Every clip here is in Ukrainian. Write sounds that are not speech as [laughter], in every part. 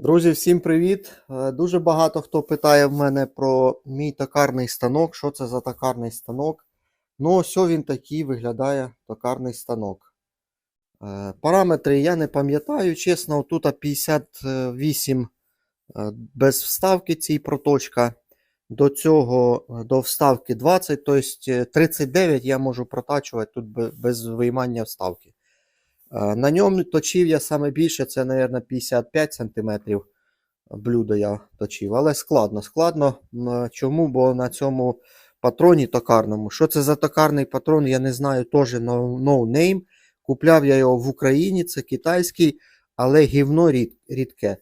Друзі, всім привіт! Е, Дуже багато хто питає в мене про мій токарний станок. Що це за токарний станок? Ну, ось він такий виглядає токарний станок. Е, Параметри я не пам'ятаю, чесно, тут 58 е, без вставки цій проточка. До цього до вставки 20, тобто 39 я можу протачувати тут без виймання вставки. Е, На ньому точив я саме більше, це, мабуть, 55 см блюдо я точив. Але складно, складно. Чому? Бо на цьому патроні токарному. Що це за токарний патрон, я не знаю, теж no, no name. Купляв я його в Україні, це китайський, але гівно рід, рідке.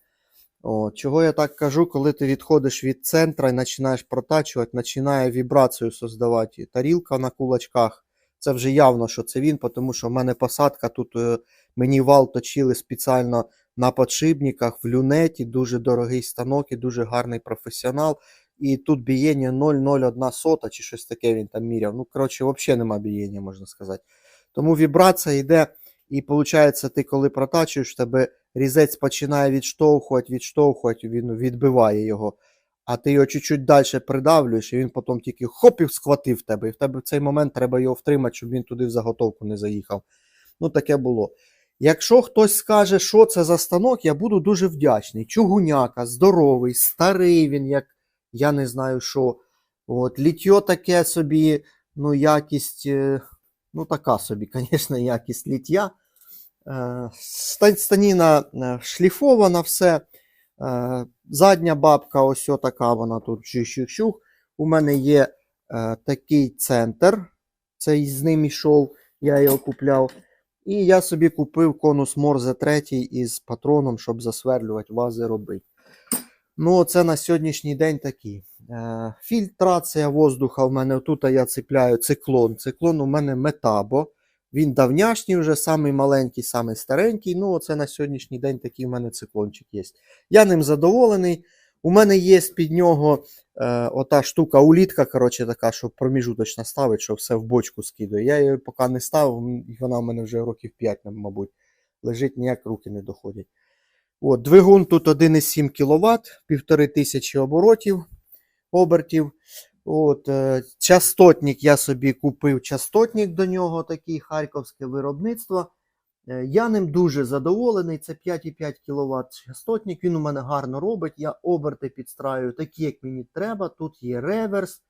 О, чого я так кажу, коли ти відходиш від центра і починаєш протачувати, починає вібрацію создавати тарілка на кулачках. Це вже явно, що це він, тому що в мене посадка тут е, мені вал точили спеціально на подшипниках в люнеті, дуже дорогий станок і дуже гарний професіонал. І тут бієння 0,01 сота чи щось таке він там міряв. Ну, коротше, взагалі нема бієння, можна сказати. Тому вібрація йде, і виходить, ти коли протачуєш, тебе різець починає відштовхувати, відштовхувати, він відбиває його. А ти його чуть-чуть далі придавлюєш, і він потім тільки хоп і схватив тебе. І в тебе в цей момент треба його втримати, щоб він туди в заготовку не заїхав. Ну, таке було. Якщо хтось скаже, що це за станок, я буду дуже вдячний. Чугуняка, здоровий, старий він, як я не знаю що. От, літьо таке собі, ну, якість, е, ну, така собі, [laughs] звісно, якість ліття. Е, Станіна е, шліфована, все. Е, Задня бабка, ось така вона тут щух-щух-щух. У мене є е, такий центр. Цей з ним йшов, я його купляв. І я собі купив конус Морзе 3 із патроном, щоб засверлювати вази робити. Ну, це на сьогоднішній день такі. Е, фільтрація воздуха в мене тут я цепляю циклон. Циклон у мене метабо. Він давняшній вже, самий маленький, самий старенький. Ну, оце на сьогоднішній день такий в мене циклончик є. Я ним задоволений. У мене є під нього е, ота штука, улітка, коротше, така, що проміжуточно ставить, що все в бочку скидає. Я її поки не ставив, вона в мене вже років 5, мабуть. Лежить, ніяк руки не доходять. От, двигун тут 1,7 кВт, 1500 оборотів, обертів. От, е, частотник я собі купив частотник до нього, такий харківське виробництво. Е, Я ним дуже задоволений. Це 5,5 кВт частотник. Він у мене гарно робить. Я оберти підстраю такі, як мені треба. Тут є реверс.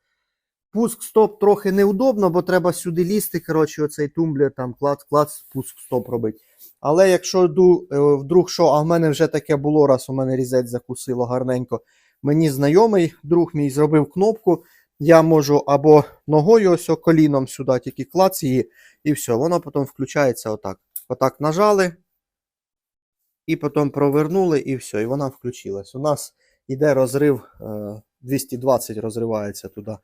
Пуск стоп трохи неудобно, бо треба сюди лізти. Коротше, оцей тумблер там клац, клац, пуск стоп робить. Але якщо йду, е, вдруг що, а в мене вже таке було, раз у мене різець закусило гарненько. Мені знайомий друг мій зробив кнопку. Я можу або ногою ось коліном сюди, тільки клац її, і все, воно потім включається отак. Отак нажали, і потім провернули, і все, і вона включилась. У нас йде розрив, е, 220 розривається туди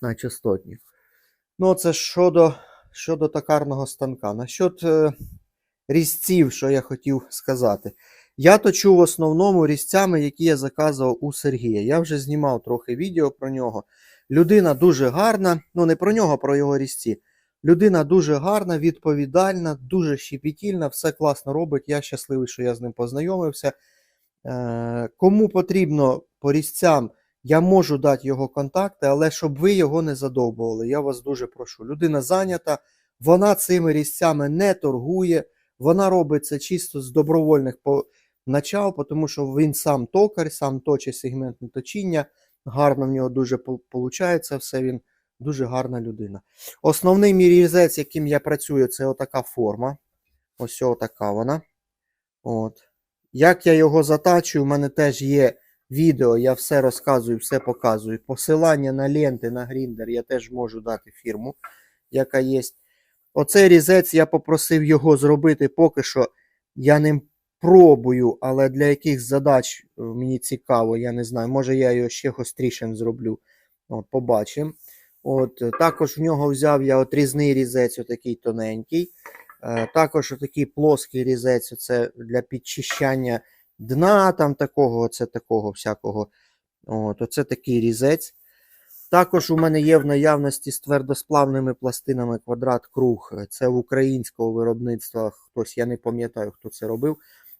на частотник. Ну, це щодо, щодо токарного станка. Насчет е, різців, що я хотів сказати. Я точу в основному різцями, які я заказував у Сергія. Я вже знімав трохи відео про нього. Людина дуже гарна, ну не про нього, про його різці. Людина дуже гарна, відповідальна, дуже щепетільна, все класно робить. Я щасливий, що я з ним познайомився. Е, кому потрібно по різцям, я можу дати його контакти, але щоб ви його не задовбували, я вас дуже прошу. Людина зайнята, вона цими різцями не торгує, вона робить це чисто з добровольних начал, тому що він сам токар, сам точить сегментне точіння. Гарно в нього дуже виходить все. Він дуже гарна людина. Основний мій різець, яким я працюю, це отака форма. Ось отака вона. От. Як я його затачую, у мене теж є відео, я все розказую, все показую. Посилання на ленти, на гріндер я теж можу дати фірму, яка є. Оцей різець я попросив його зробити поки що. Я ним пробую, але для яких задач е, мені цікаво, я не знаю. Може я його ще гострішим зроблю. От, побачимо. От, е, також в нього взяв я отрізний різець, отакий тоненький. Е, Також отакий плоский різець, це для підчищання дна, там такого, оце такого всякого. От, оце такий різець. Також у мене є в наявності з твердосплавними пластинами квадрат круг. Це в українського виробництва хтось, я не пам'ятаю, хто це робив.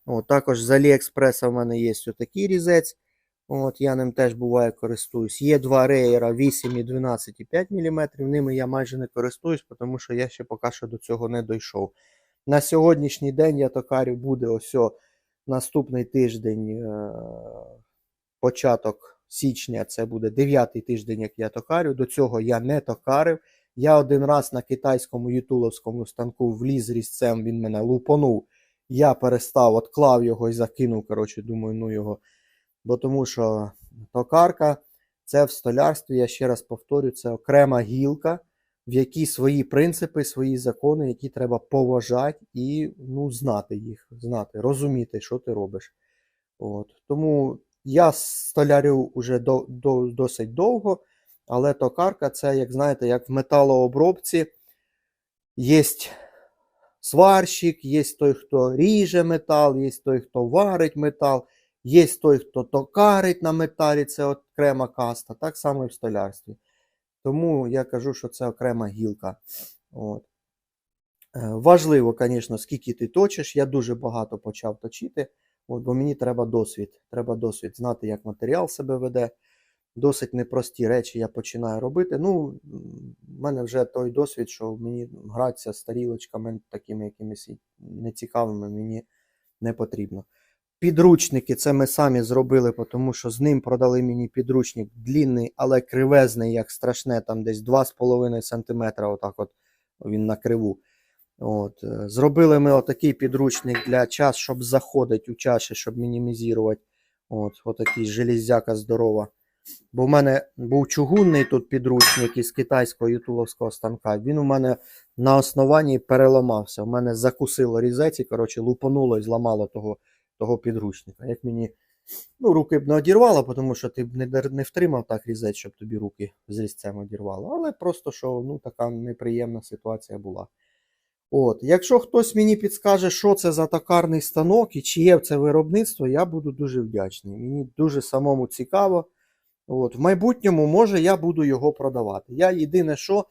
От, також з Аліекспреса в мене є отакий різець. От, я ним теж буває користуюсь. Є два реєра 8 і 12,5 мм. Ними я майже не користуюсь, тому що я ще поки що до цього не дійшов. На сьогоднішній день я токарю буде ось наступний тиждень, е, початок січня, це буде 9 тиждень, як я токарю. До цього я не токарив. Я один раз на китайському ютуловському станку вліз різцем, він мене лупанув. Я перестав, отклав його і закинув. Коротше, думаю, ну його. Бо тому що токарка це в столярстві, я ще раз повторю, це окрема гілка, в якій свої принципи, свої закони, які треба поважати і ну, знати їх, знати, розуміти, що ти робиш. От. Тому я столярю вже до, до, досить довго, але токарка це, як знаєте, як в металообробці. Є сварщик, є той, хто ріже метал, є той, хто варить метал, є той, хто токарить на металі, це окрема каста, так само і в столярстві. Тому я кажу, що це окрема гілка. От. Е, Важливо, звісно, скільки ти точиш. Я дуже багато почав точити, от, бо мені треба досвід. Треба досвід знати, як матеріал себе веде. Досить непрості речі я починаю робити. Ну, в мене вже той досвід, що мені гратися з тарілочками такими якимись нецікавими мені не потрібно. Підручники це ми самі зробили, тому що з ним продали мені підручник длінний, але кривезний, як страшне, там десь 2,5 см. Отак от він на криву. От. е, Зробили ми отакий підручник для час, щоб заходити у чаші, щоб мінімізувати. От, отакий железяка здорова. Бо в мене був чугунний тут підручник із китайського ютуловського станка. Він у мене на основанні переламався. У мене закусило різець і, коротше, лупануло і зламало того, того підручника. Як мені ну, руки б не одірвало, тому що ти б не, не втримав так різець, щоб тобі руки з різцем одірвало. Але просто що ну, така неприємна ситуація була. От, якщо хтось мені підскаже, що це за токарний станок і чи є це виробництво, я буду дуже вдячний. Мені дуже самому цікаво. От, в майбутньому, може, я буду його продавати. Я єдине, що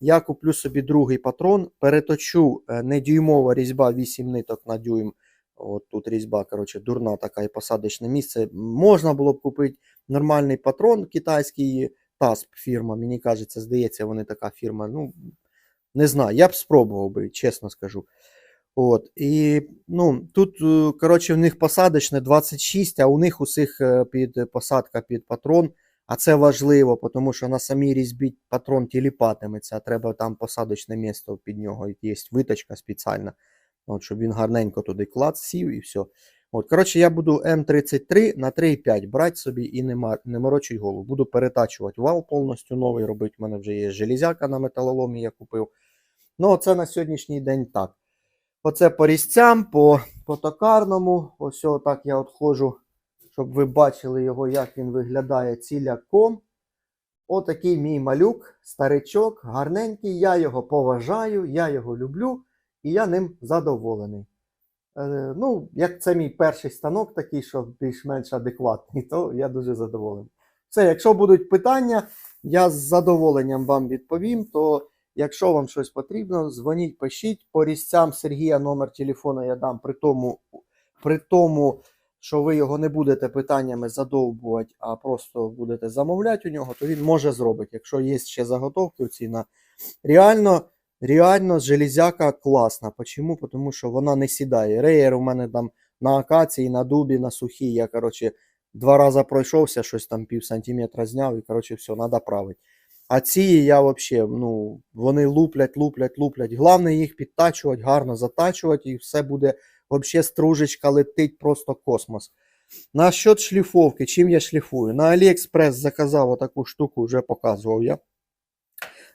я куплю собі другий патрон, переточу е, не дюймова різьба 8 ниток на дюйм. От тут різьба, коротше, дурна така і посадочне місце. Можна було б купити нормальний патрон китайський TASP фірма. Мені кажеться, здається, вони така фірма. Ну, не знаю, я б спробував би, чесно скажу. От, і ну, тут, е, коротше, в них посадочне 26, а у них усіх е, під посадка під патрон. А це важливо, тому що на самій різьбі патрон тіліпатиметься, а треба там посадочне місце під нього. Є виточка спеціальна, от, щоб він гарненько туди клад сів і все. От, коротше, я буду М33 на 3,5 брати собі і не, не морочить голову. Буду перетачувати вал повністю новий робити. У мене вже є железяка на металоломі, я купив. Ну, це на сьогоднішній день так. Оце по різцям, по, по токарному. Ось так я от ходжу, щоб ви бачили його, як він виглядає ціляком. Отакий мій малюк, старичок, гарненький. Я його поважаю, я його люблю і я ним задоволений. Е, ну, як це мій перший станок, такий, що більш-менш адекватний, то я дуже задоволений. Все, якщо будуть питання, я з задоволенням вам відповім. То якщо вам щось потрібно, дзвоніть, пишіть. По різцям Сергія номер телефона я дам при тому, при тому, що ви його не будете питаннями задовбувати, а просто будете замовляти у нього, то він може зробити. Якщо є ще заготовки у ці на реально. Реально, железяка класна. Почому? Тому що вона не сідає. Реєр у мене там на акації, на дубі, на сухій. Я, коротше, два рази пройшовся, щось там пів сантиметра зняв і, коротше, все, треба правити. А ці я взагалі, ну, вони луплять, луплять, луплять. Головне їх підтачувати, гарно затачувати, і все буде взагалі стружечка летить просто космос. Насчет шліфовки, чим я шліфую? На AliExpress заказав отаку штуку, вже показував я.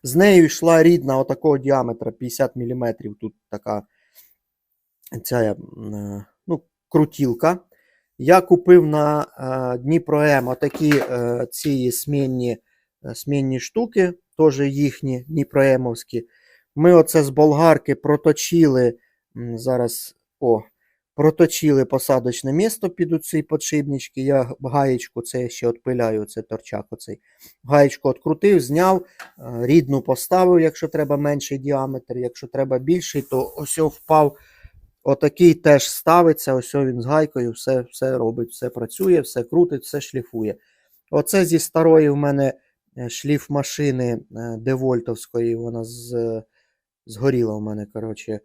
З нею йшла рідна отакого діаметра 50 мм. Тут така ця, е, ну, крутілка. Я купив на е, Дніпро М отакі е, ці смінні, смінні штуки, теж їхні Дніпроемовські. Ми оце з болгарки проточили. Зараз о, проточили посадочне місто під оці подшипнички. Я гаєчку це ще відпиляю, це торчак оцей. Гаєчку відкрутив, зняв, е, рідну поставив, якщо треба менший діаметр, якщо треба більший, то ось впав, Отакий теж ставиться, ось він з гайкою, все, все робить, все працює, все крутить, все шліфує. Оце зі старої в мене е, шліф машини е, девольтовської, вона з, е, згоріла в мене, коротше,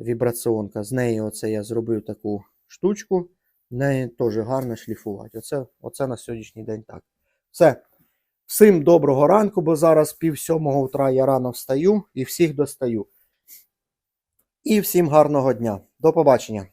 вібраціонка. З неї оце я зробив таку штучку. В неї теж гарно шліфувати. Оце, оце на сьогоднішній день так. Все. Всім доброго ранку, бо зараз пів сьомого утра я рано встаю і всіх достаю. І всім гарного дня. До побачення.